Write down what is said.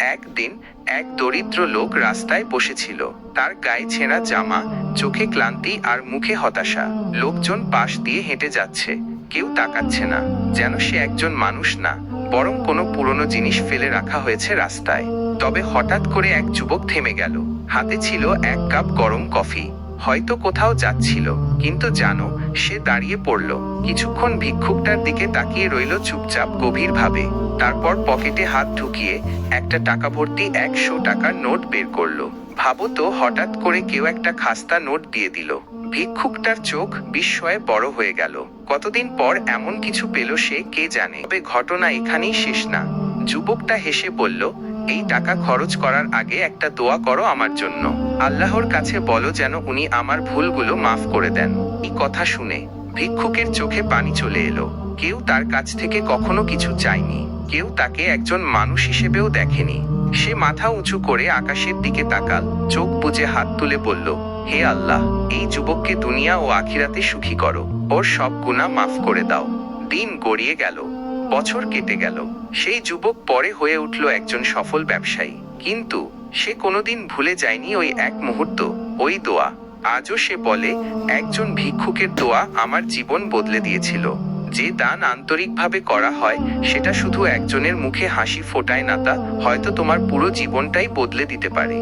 একদিন এক দরিদ্র লোক রাস্তায় বসেছিল। তার গায়ে ছেঁড়া জামা, চোখে ক্লান্তি আর মুখে হতাশা। লোকজন পাশ দিয়ে হেঁটে যাচ্ছে। কেউ তাকাচ্ছে না, যেন সে একজন মানুষ না, বরং কোনো পুরনো জিনিস ফেলে রাখা হয়েছে রাস্তায়। তবে হঠাৎ করে এক যুবক থেমে গেল। হাতে ছিল এক কাপ গরম কফি। হয়তো কোথাও যাচ্ছিল, কিন্তু জানো, সে দাঁড়িয়ে পড়ল। কিছুক্ষণ ভিক্ষুকটার দিকে তাকিয়ে রইল চুপচাপ, গভীরভাবে। তারপর পকেটে হাত ঢুকিয়ে একটা টাকা ভর্তি একশো টাকার নোট বের করল। ভাবো তো হঠাৎ করে কেউ একটা খাস্তা নোট দিয়ে দিল। ভিক্ষুকটার চোখ বিস্ময়ে বড় হয়ে গেল। কতদিন পর এমন কিছু পেল সে, কে জানে। তবে ঘটনা এখানেই শেষ না। যুবকটা হেসে বলল, এই টাকা খরচ করার আগে একটা দোয়া করো আমার জন্য। আল্লাহর কাছে বলো যেন উনি আমার ভুলগুলো মাফ করে দেন। এই কথা শুনে ভিক্ষুকের চোখে পানি চলে এলো। কেউ তার কাছ থেকে কখনো কিছু চায়নি। কেউ তাকে একজন মানুষ হিসেবেও দেখেনি। সে মাথা উঁচু করে আকাশের দিকে তাকাল, চোখ বুজে হাত তুলে বলল, হে আল্লাহ, এই যুবককে দুনিয়া ও আখিরাতে সুখী করো। ওর সব গুণা মাফ করে দাও। দিন গড়িয়ে গেল, বছর কেটে গেল। সেই যুবক পরে হয়ে উঠল একজন সফল ব্যবসায়ী। কিন্তু সে কোনোদিন ভুলে যায়নি ওই এক মুহূর্ত, ওই দোয়া। আজও সে বলে, একজন ভিক্ষুকের দোয়া আমার জীবন বদলে দিয়েছিল। যে দান আন্তরিকভাবে করা হয়, সেটা শুধু একজনের মুখে হাসি ফোটায় না তা হয়তো তোমার পুরো জীবনটাই বদলে দিতে পারে।